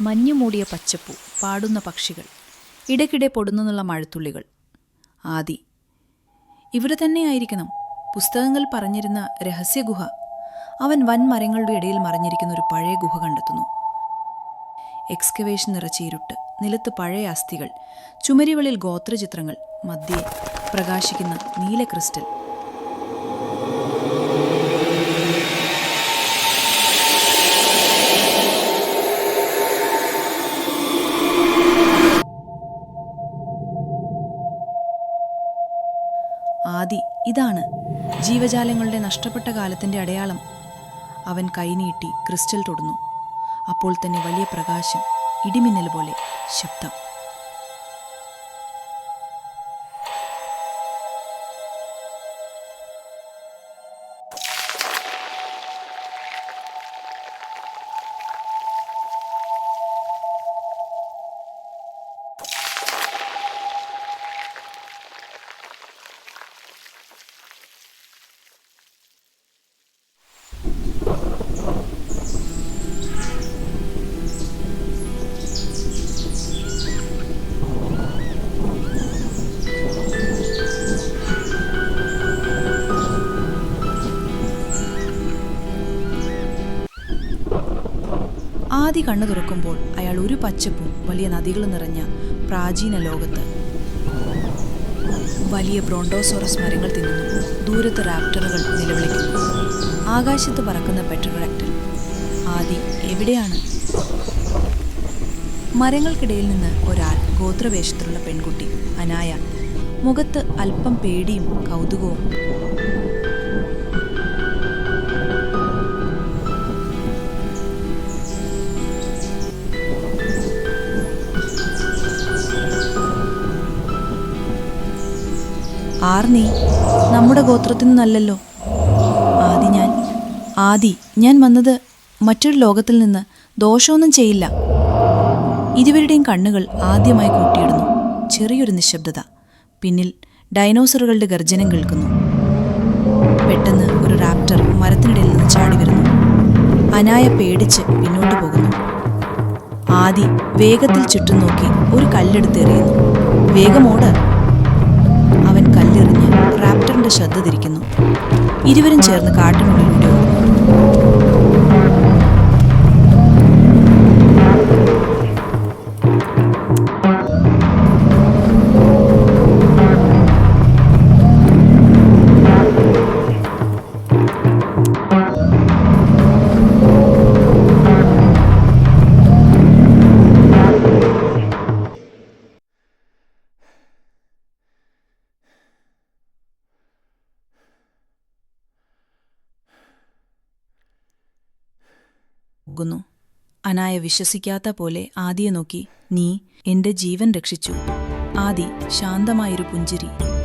മഞ്ഞു മൂടിയ പച്ചപ്പു പാടുന്ന പക്ഷികൾ ഇടയ്ക്കിടെ പൊടുന്നുള്ള മഴത്തുള്ളികൾ. ആദി ഇവിടെ തന്നെയായിരിക്കണം പുസ്തകങ്ങൾ പറഞ്ഞിരുന്ന രഹസ്യഗുഹ അവൻ വൻമരങ്ങളുടെ ഇടയിൽ മറിഞ്ഞിരിക്കുന്ന ഒരു പഴയ ഗുഹ കണ്ടെത്തുന്നു. എക്സ്കവേഷൻ നിറച്ച ഇരുട്ട് നിലത്ത് പഴയ അസ്ഥികൾ ചുമരുകളിൽ ഗോത്രചിത്രങ്ങൾ മധ്യേ പ്രകാശിക്കുന്ന നീല ക്രിസ്റ്റൽ. ആദി ഇതാണ് ജീവജാലങ്ങളുടെ നഷ്ടപ്പെട്ട കാലത്തിന്റെ അടയാളം. അവൻ കൈനീട്ടി ക്രിസ്റ്റൽ തൊടുന്നു. അപ്പോൾ തന്നെ വലിയ പ്രകാശം ഇടിമിന്നൽ പോലെ ശബ്ദം. ആദി കണ്ണു തുറക്കുമ്പോൾ അയാൾ ഒരു പച്ചപ്പും വലിയ നദികൾ നിറഞ്ഞ പ്രാചീന ലോകത്ത്. വലിയ ബ്രോണ്ടോസോറസ് മരങ്ങൾ തിന്നുന്നു. ദൂരത്ത് റാപ്റ്ററുകൾ നിലവിളിക്കുന്നു. ആകാശത്ത് പറക്കുന്ന പെട്രോറാക്ടർ ആദി എവിടെയാണ്? മരങ്ങൾക്കിടയിൽ നിന്ന് ഒരാൾ ഗോത്രവേഷത്തിലുള്ള പെൺകുട്ടി അനായ. മുഖത്ത് അല്പം പേടിയും കൗതുകവും. ആർ നീ നമ്മുടെ ഗോത്രത്തിൽ നിന്നല്ലല്ലോ ആദി ഞാൻ ആദി ഞാൻ വന്നത് മറ്റൊരു ലോകത്തിൽ നിന്ന് ദോഷമൊന്നും ചെയ്യില്ല. ഇരുവരുടെയും കണ്ണുകൾ ആദ്യമായി കൂട്ടിയിടുന്നു. ചെറിയൊരു നിശബ്ദത. പിന്നിൽ ഡൈനോസറുകളുടെ ഗർജനം കേൾക്കുന്നു. പെട്ടെന്ന് ഒരു റാപ്റ്റർ മരത്തിനിടയിൽ നിന്ന് ചാടി വരുന്നു. അനായ പേടിച്ച് പിന്നോട്ട് പോകുന്നു. ആദി വേഗത്തിൽ ചുറ്റും നോക്കി ഒരു കല്ലെടുത്തെറിയുന്നു വേഗമോട് അവൻ റാപ്റ്ററിന്റെ ശ്രദ്ധ തിരിക്കുന്നു. ഇരുവരും ചേർന്ന് കാട്ടിനുള്ളിലൂടെ പോകുന്നു. അനായ വിശ്വസിക്കാത്ത പോലെ ആദിയെ നോക്കി നീ എന്റെ ജീവൻ രക്ഷിച്ചു. ആദി ശാന്തമായൊരു പുഞ്ചിരി.